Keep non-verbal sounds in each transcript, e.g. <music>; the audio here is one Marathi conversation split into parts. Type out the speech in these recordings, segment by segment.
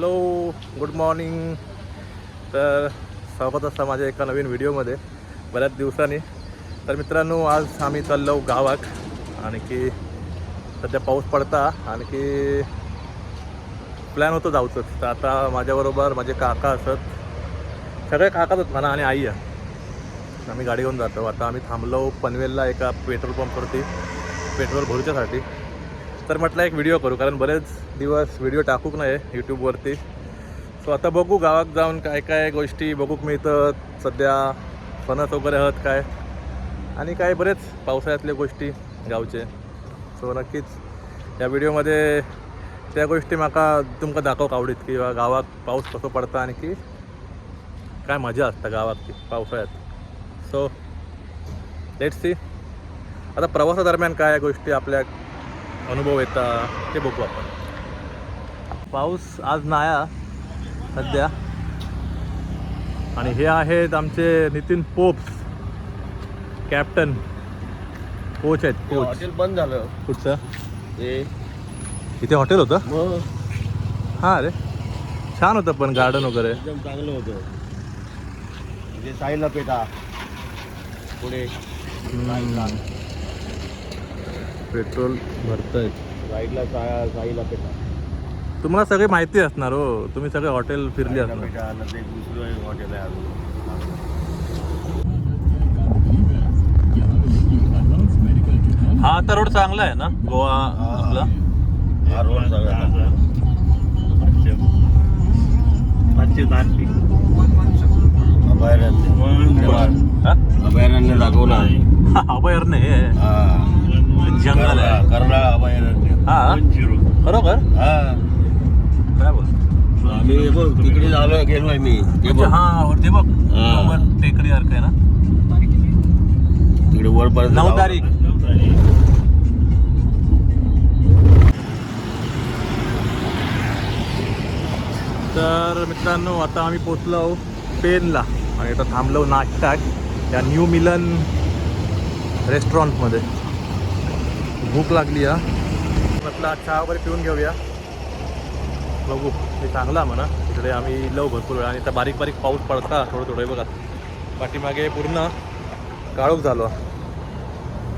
हॅलो गुड मॉर्निंग तर स्वागत असतं माझ्या एका नवीन व्हिडिओमध्ये. बऱ्याच दिवसांनी. तर मित्रांनो आज आम्ही चाललो गावात. आणखी सध्या पाऊस पडता. आणखी प्लॅन होतं जाऊचं. तर आता माझ्याबरोबर माझे काका असत. सगळे काकाच आहेत म्हणा आणि आई आहे. आम्ही गाडी घेऊन जातो. आता आम्ही थांबलो पनवेलला एका पेट्रोल पंपवरती. पेट्रोल भरूच्यासाठी. तर म्हटलं एक व्हिडिओ करू कारण बरेच दिवस व्हिडिओ टाकूक नाही यूट्यूबवरती सो आता बघू गावात जाऊन काय काय गोष्टी बघूक मिळतात. सध्या फणस वगैरे आहात काय. आणि काय बरेच पावसाळ्यातल्या गोष्टी गावचे. सो नक्कीच या व्हिडिओमध्ये त्या गोष्टी म्हाका तुमकां दाखवक आवडीत किंवा गावात पाऊस कसो पडता आणि की काय मजा असता गावात ती पावसाळ्यात. सो लेट सी आता प्रवासादरम्यान काय गोष्टी आपल्या अनुभव येता ते बघू आपण. पाऊस आज नाया सध्या. आणि हे आहेत आमचे नितीन पोप्स. कॅप्टन. कोच आहेत कोच. हॉटेल बंद झालं. कुठचं? ते इथे हॉटेल होतं? मग हां अरे छान होतं पण गार्डन वगैरे. एकदम चांगलं होतं. साईला पेटा. पुढे. पेट्रोल भरतायत साईडला सा साईला पेटा तुम्हाला सगळे माहिती असणार हो. तुम्ही सगळे हॉटेल फिरले असणार. दुसरं हॉटेल आहे अजून. हा आता रोड चांगला आहे ना? गोवा आपला? हा रोड सगळा अभयारण्य. हा? अभयारण्य दाखवलं आहे. <laughs> अभयारण्य. जंगल आहे. करनाळ अभयारण्य हा? हा. काय बोल आम्ही बघ तिकडे झालो गेलोय मी. ते बघ. हा वरती बघ. टेकडी सारखं आहे ना? तिकडे वरपर्यंत नऊ तारीख. तर मित्रांनो आता आम्ही पोचलो पेनला. आणि आता थांबलो नाश्त्यात या न्यू मिलन रेस्टॉरंटमध्ये भूक लागली हा. म्हटलं आज चहा वगैरे पिऊन घेऊया. बघू हे चांगला म्हणा. इकडे आम्ही लव भरपूर वेळा आणि आता बारीक बारीक पाऊस पडता थोडं थोडं बघा. पाठीमागे पूर्ण काळोख झालो.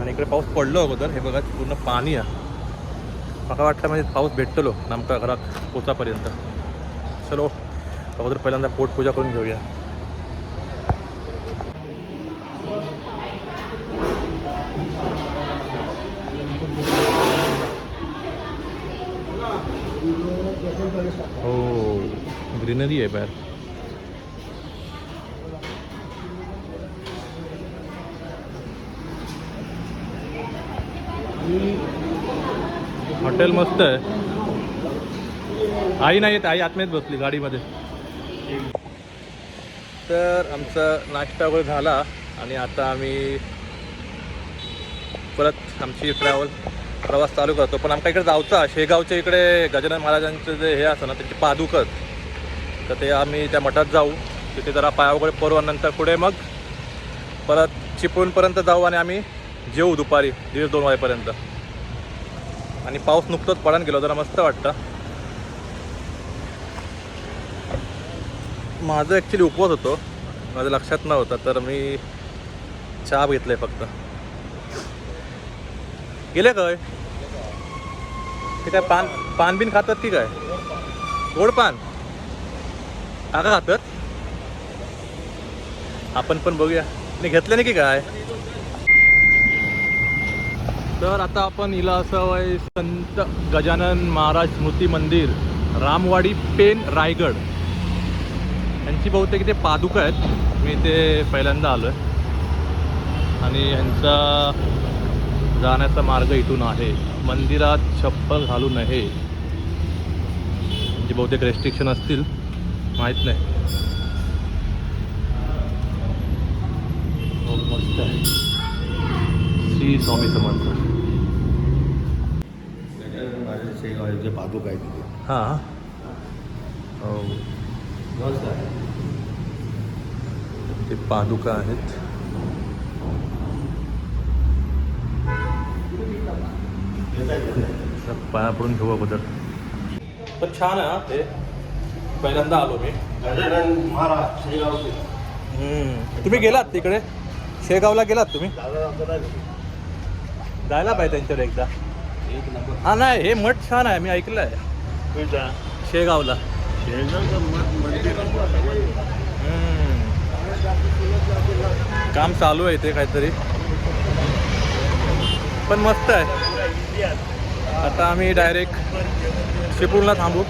आणि इकडे पाऊस पडलो अगोदर हे बघा पूर्ण पाणी आहे. मला वाटतं म्हणजे पाऊस भेटतलो नामका घरात पोचापर्यंत. चलो अगोदर पहिल्यांदा पोटपूजा करून घेऊया. हो ग्रीनरी आहे बाहेर. हॉटेल मस्त आहे. आई नाही येत आई आतमध्ये बसली गाडीमध्ये. तर आमचा नाश्ता वगैरे झाला आणि आता आम्ही परत आमची ट्रॅव्हल प्रवास चालू करतो. पण आमच्या इकडे जाऊचा शेगावच्या इकडे गजानन महाराजांचं जे हे असं ना त्यांची पादुकत तर ते आम्ही त्या मठात जाऊ. तिथे जरा पाया वगैरे पडू नंतर पुढे मग परत चिपळूणपर्यंत जाऊ आणि आम्ही जेऊ दुपारी दीड दोन वाजेपर्यंत. आणि पाऊस नुकतंच पडायला गेलो जरा मस्त वाटतं. माझं ॲक्च्युली उपवास होतो. माझं लक्षात नव्हतं तर मी चहा घेतलाय फक्त. गेले काय? ते काय पान पान बिन खातात की काय? गोड पान? काका खातात? आपण पण बघूया. नाही घेतलं नाही की काय? तर आता आपण इला असं संत गजानन महाराज स्मृती मंदिर रामवाडी पेन रायगड. यांची बहुतेक इथे पादुका आहेत. मी इथे पहिल्यांदा आलो आहे आणि यांचा जाण्याचा मार्ग इथून आहे. मंदिरात चप्पल घालू नये. म्हणजे बहुतेक रेस्ट्रिक्शन असतील माहीत नाही. हो, मस्त आहे श्री स्वामी समर्थ. शेगावचे पादुक आहे तिथे. हां. हो मस्त आहे ते पादुका आहेत. पाया पडून घेऊ अगोदर. पण छान आहे ते. पहिल्यांदा आलो मी. तुम्ही गेलात तिकडे? शेगावला गेलात तुम्ही? जायला पाहिजे त्यांच्यावर एकदा. एक नंबर. हा नाही हे मठ छान आहे मी ऐकलं आहे शेगावला. काम चालू आहे ते काहीतरी. पण मस्त आहे. आता आम्ही डायरेक्ट चिपळूणला थांबू.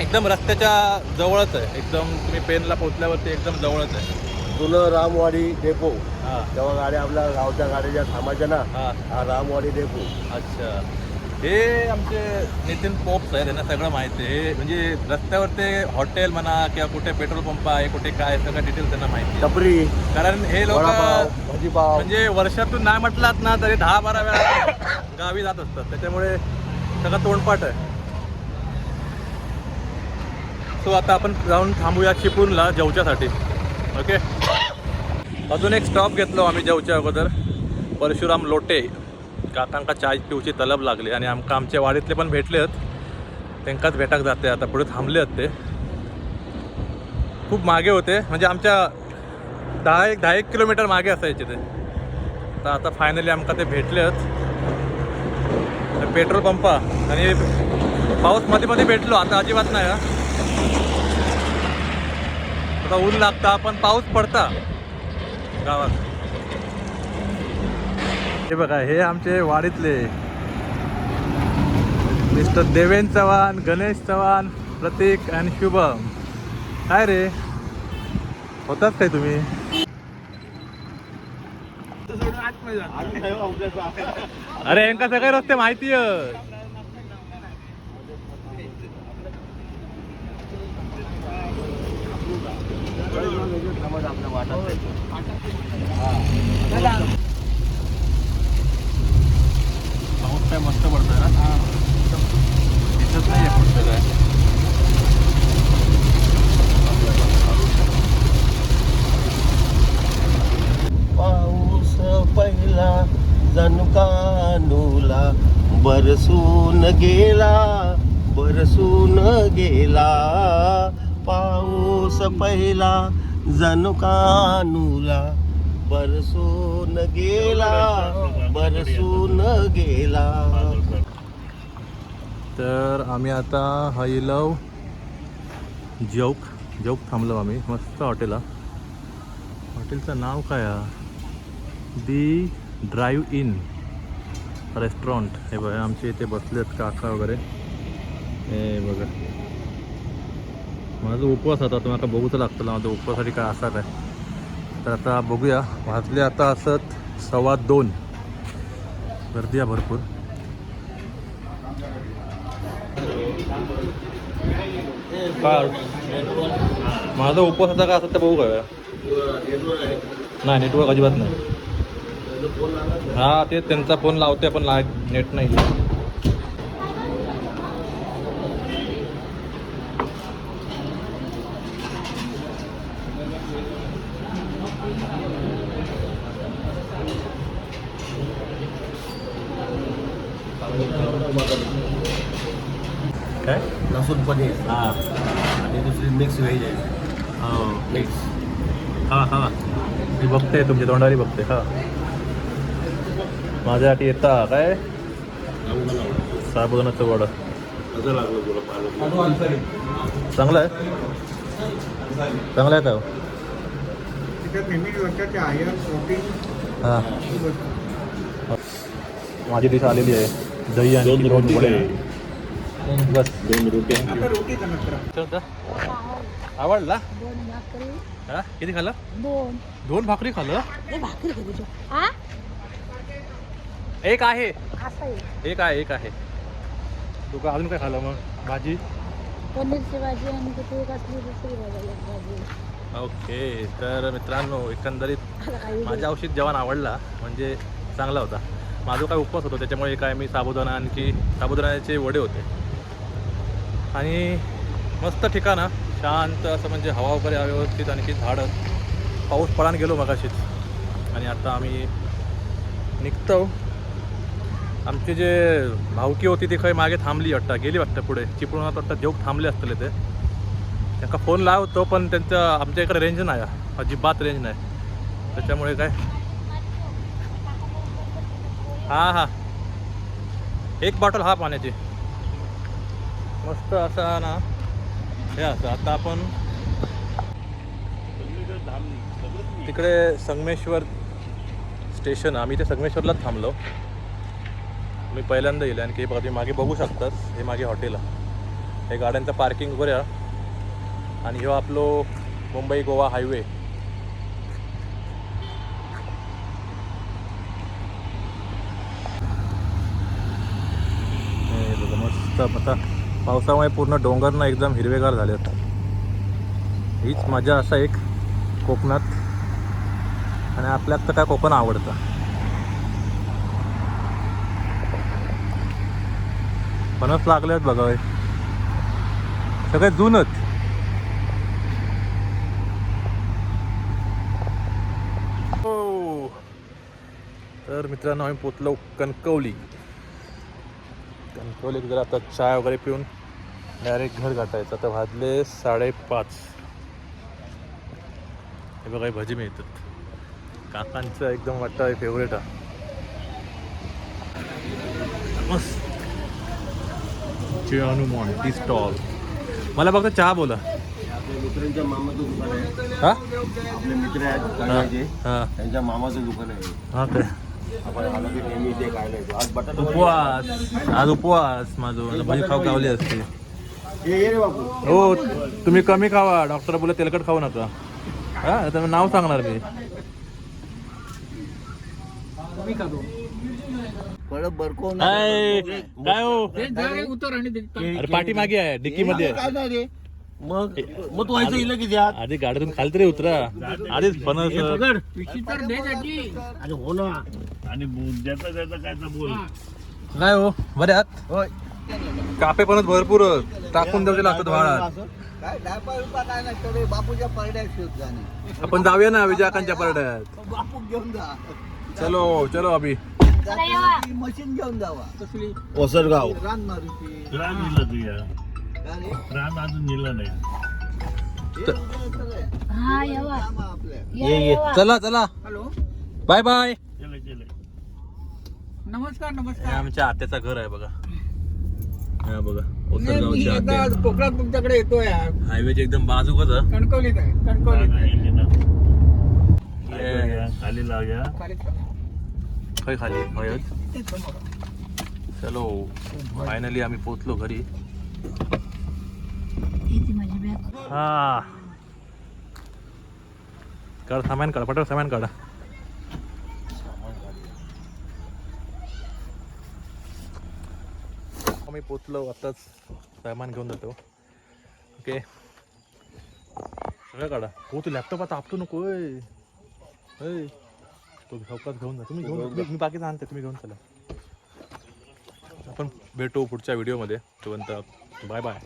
एकदम रस्त्याच्या जवळच आहे. एकदम तुम्ही पेनला पोचल्यावरती एकदम जवळच आहे. जुनं रामवाडी डेपो. हां. तेव्हा गाड्या आपल्या गावच्या गाड्या ज्या थांबायच्या ना हां. हा रामवाडी डेपो. अच्छा. हे आमचे नितीन पोप्स आहे त्यांना सगळं माहिती आहे. हे म्हणजे रस्त्यावर ते हॉटेल म्हणा किंवा कुठे पेट्रोल पंप आहे कुठे काय सगळं डिटेल्स त्यांना माहिती आहे. टपरी कारण हे लोक वडापाव भाजीपाव. म्हणजे वर्षातून नाही म्हटलात ना तरी दहा बारा वेळा गावी जात असतात. त्याच्यामुळे सगळं तोंडपाठ आहे. सो आता आपण जाऊन थांबूया चिपळूणला जेवच्यासाठी. ओके अजून एक स्टॉप घेतलो आम्ही जेवच्या अगोदर. परशुराम लोटे. काकांका चाय पिवची तलब लागली आणि आमकां आमच्या वाडीतले पण भेटले आहेत त्यांकाच भेटाक जाते आता पुढे थांबले आहेत ते. खूप मागे होते म्हणजे आमच्या दहा एक दहा एक किलोमीटर मागे असायचे ते. तर आता फायनली आमकां ते भेटले आहेत पेट्रोल पंपा आणि पाऊसमध्ये मध्ये भेटलो आता अजिबात नाही आता ऊन लागता पण पाऊस पडता गावात. हे बघा हे आमचे वाडीतले. मिस्टर देवेंद्र चव्हाण गणेश चव्हाण प्रतीक आणि शुभम. काय रे? होतात काय तुम्ही? अरे यांका सगळे रस्ते माहिती आपल्या वाटत पाऊस मस्त पडतोय ना? दिसत नाही आहे पुढचं काय. पाऊस पहिला जणकानूला बरसून गेला बरसून गेला. पाऊस पहिला जणकानूला बरसून गेला बरसून गेला. तर आम्ही आता हायलव जौक जौक थांबलो आम्ही मस्त हॉटेल हा हॉटेलचं नाव काय दी ड्राईव्ह इन रेस्टॉरंट. हे बघा आमचे इथे बसलेत काका वगैरे. हे बघा. माझा उपवास होता तुम्हाला बघूच लागतं माझा उपवासाठी काय असा काय तर आता बघूया. वाजले आता असत सव्वा दोन. गर्दी आहे भरपूर. काय? माझा उपवास होता का असं ते बघू का नाही नेटवर्क अजिबात नाही. हा ते त्यांचा फोन लावते पण ला नेट नाही काय लसूण पनीर हां आणि दुसरी मिक्स व्हेज आहे हो. मिक्स हां हां. मी बघते तुमची तोंडारी बघते हा. माझ्यासाठी येता काय? साबुदाण्याचं वडं. कसं लागलं तुला पालक चांगलं आहे? चांगलं आहे का? हो? त्याच्यात नेहमी वर्षाचे आयर्न प्रोटीन हां. माझी डिश आलेली आहे. दही आणि दोन रोटी वडे. बस दोन रोटी. आवडला दोन भाकरी हा? किती खाल्लं? दोन. दोन भाकरी खाल्लं? भाकरी हा एक आहे. असं आहे. एक आहे एक आहे. तू का अजून काय खाल्लं मग? भाजी? पनीरची आणि ओके तर मित्रांनो एकंदरीत माझ्या औषध जेवण आवडला म्हणजे चांगला होता. माझा काय उपवास होतो त्याच्यामुळे काय मी साबुदाणा आणखी साबुदाण्याचे वडे होते. आणि मस्त ठिकाण हा. शांत असं म्हणजे हवा वगैरे व्यवस्थित आणखी झाडं. पाऊस पळान गेलो मगाशीच. आणि आता आम्ही निघतो. आमची जे भावकी होती ती खंय मागे थांबली वाटतं गेली वाटतं पुढे. चिपळूणात वाटतं देऊक थांबले असतले ते. त्यांना फोन लावतो पण त्यांचं आमच्या इकडे रेंज नाही आहे. अजिबात रेंज नाही. त्याच्यामुळे काय? हां हां. एक बॉटल हा पाण्याची. मस्त असा ना. हे असं आता आपण तिकडे संगमेश्वर स्टेशन आम्ही ते संगमेश्वरलाच थांबलो. मी पहिल्यांदा येईल आणखी बघा तुम्ही मागे बघू शकतात हे मागे हॉटेल आहे. हे गाड्यांचं पार्किंग वगैरे आहे. आणि ह्यो आपलो मुंबई गोवा हायवे. हे मस्त आता पावसामुळे पूर्ण डोंगरनं एकदम हिरवेगार झाले होतं. हीच मजा असा एक कोकणात. आणि आपल्यात तर काय कोकण आवडतं. फणस लागले आहेत बघा सगळे जुनच. हो. तर मित्रांनो आम्ही पोचलो कणकवली. कणकवलीत जर आता चाय वगैरे पिऊन डायरेक्ट घर गाठायचं आता वाजले साडेपाच. हे बघा भजी मिळतात. काकांचं एकदम वाटतं फेवरेट आहे. मस्त चे हनुमान टी स्टॉल मला फक्त चहा बोला. मित्रांच्या मामाचं दुकान आहे. हा? आपले मित्र आहेत हा त्यांच्या मामाचं दुकान आहे. हा काय उपवास. आज उपवास माझं. भजी खाऊ गावली असते. ये ये रे बापू. हो तुम्ही कमी खावा. डॉक्टर बोले तेलकट खाऊ नका. हा मी नाव सांगणार मी. काय हो? उतर आणि अरे पाठी मागे आहे डिक्की मध्ये काय नाही रे मग मग तू व्हायचं इलं किती आत आधी गाडीतून खाली तरी उतरा. आधीच फणस हे पकड. तर दे त्याची अरे हो ना. आणि ज्याचा त्याचा बोल. काय हो बरे आहात? होय. कापे पण भरपूर टाकून द्यावे लागतात काय काय नसतं रे बापूच्या परड्यात शोध जाणे. आपण जाऊया ना विजयाकांच्या परड्यात. बापू घेऊन जा. चलो चलो अभि. मशीन घेऊन जावा. कसली? ओसरगाव रान मारुती तुझ्या रान अजून नेलं नाही. हे. हा ये ये. चला चला. हॅलो. Bye bye. नमस्कार हे नमस्कार आमच्या आत्याचं घर आहे बघा. हा बघा. कोकणात तुमच्याकडे येतोय यार. हायवेचे एकदम बाजूकच आहे. कणकवलीत आहे कणकवलीत? खाली लावूया. खाली खाली. चलो. फायनली आम्ही पोचलो घरी. हा. काढ सामान काढा पटकन सामान काढा. मी पोचलो आताच सामान घेऊन जातो. ओके सगळं काढा. हो तू लॅपटॉप आता आपटू नको तो झोपात घेऊन जा. तुम्ही घेऊन मी बाकी आणते. तुम्ही घेऊन चला. आपण भेटू पुढच्या व्हिडिओमध्ये तुवंत बाय बाय